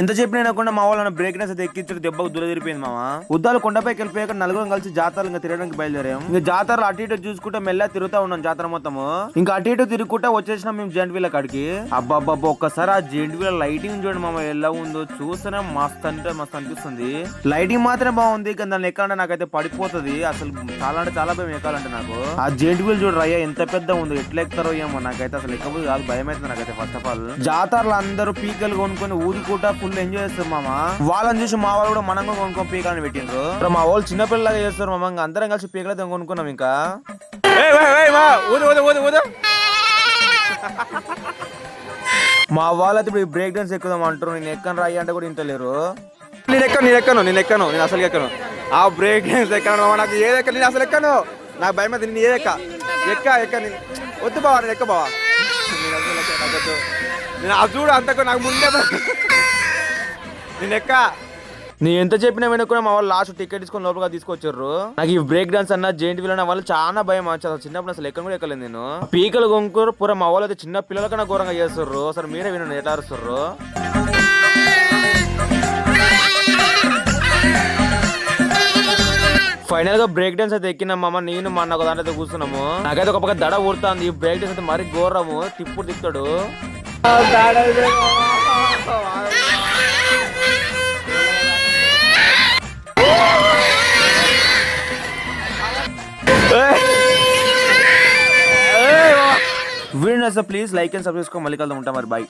ఎంత చెప్పినా వినకుండా మా వాళ్ళని బ్రేక్ డెన్స్ అయితే ఎక్కించడం దెబ్బకు దురదిరిపోయింది మామ ఉద్దాలు కొండపైకి వెళ్ళిపోయాక నలుగురం కలిసి జాతరలు ఇంకా తిరగడానికి బయలుదేరాం. ఇంకా జాతరలు అటు ఇటు చూసుకుంటే మెల్ల తిరుగుతా ఉన్నాం జాతర మొత్తము. ఇంకా అటు ఇటు తిరుగుకుంటా వచ్చేసిన మేము జెంట్ వీల్ కాడికి. అబ్బాబ్బా ఒక్కసారి ఆ జెంట్ వీల్ లైటింగ్ చూడండి మామ ఎలా ఉందో చూస్తేనే మస్తు అంటే మస్తు అనిపిస్తుంది. లైటింగ్ మాత్రమే బాగుంది కానీ దాన్ని ఎక్కాలంటే నాకైతే పడిపోతుంది. అసలు చాలా అంటే చాలా భయం ఎక్కాలంటే నాకు. ఆ జెంట్ వీల్ చూడరు రయ్యా ఎంత పెద్ద ఉందో ఎట్లా ఎక్కుతారో ఏమో నాకైతే అసలు ఎక్కబోదు కాదు భయం అవుతుంది నాకైతే ఫస్ట్ ఆఫ్ ఆల్ జాతరలు అందరూ పీకలు కొనుక్కొని ఊరుకుంటా ఫుల్ ఎంజాయ్ చేస్తారు మామ. వాళ్ళని చూసి మా వాళ్ళు కూడా మనం కూడా కొనుక్కొని పీకలని పెట్టిండ్రు. మా వాళ్ళు చిన్నపిల్లలాగా చేస్తారు మామ ఇంకా అందరం కలిసి పీకలతో కొనుక్కున్నాం ఇంకా. మా వాళ్ళైతే ఇప్పుడు బ్రేక్ డాన్స్ ఎక్కుదాం అంటారు నేను ఎక్కను రాయి అంటే కూడా ఇంటలేరు. నేను ఎక్కను నేను ఎక్కను నేను ఎక్కను నేను అసలు ఎక్కను. ఆ బ్రేక్ డాన్స్ ఎక్కను నాకు ఏది ఎక్క నేను అసలు ఎక్కను. నాకు భయం నేను ఏది ఎక్క? ఎక్క ఎక్క వద్దు బావా నేను ఎక్క బావా. నేను అసలు. నేను అది చూడు అంతకు నాకు ముందే. నేను ఎక్క నేను ఎంత చెప్పినా వినకుండా మా వాళ్ళు లాస్ట్ టికెట్ తీసుకొని లోపలిగా తీసుకొచ్చారు. నాకు ఈ బ్రేక్ డాన్స్ అన్న జెయింట్ వీల్ అన్న వాళ్ళు చాలా భయం అసలు చిన్నప్పుడు అసలు ఎక్కడ కూడా ఎక్కలేదు నేను. పీకలు కొనుక్కోరు పూర మా వాళ్ళు అయితే చిన్న పిల్లల కన్నా ఘోరంగా చేస్తారు అసలు మీరే వినండి ఎట్లా అరుస్తారు ఫైనల్గా బ్రేక్ డాన్స్ అయితే ఎక్కినాం మామ నేను మా అన్న ఒక దాంట్లో అయితే కూర్చున్నాము. నాకైతే ఒక పక్క దడ ఊడుతుంది ఈ బ్రేక్ డాన్స్ అయితే మరీ ఘోరము తిప్పుడు తిప్పుతాడు. Video please like and subscribe మళ్ళీ కలుద్దాం. ఉంటాం మరి. బాయ్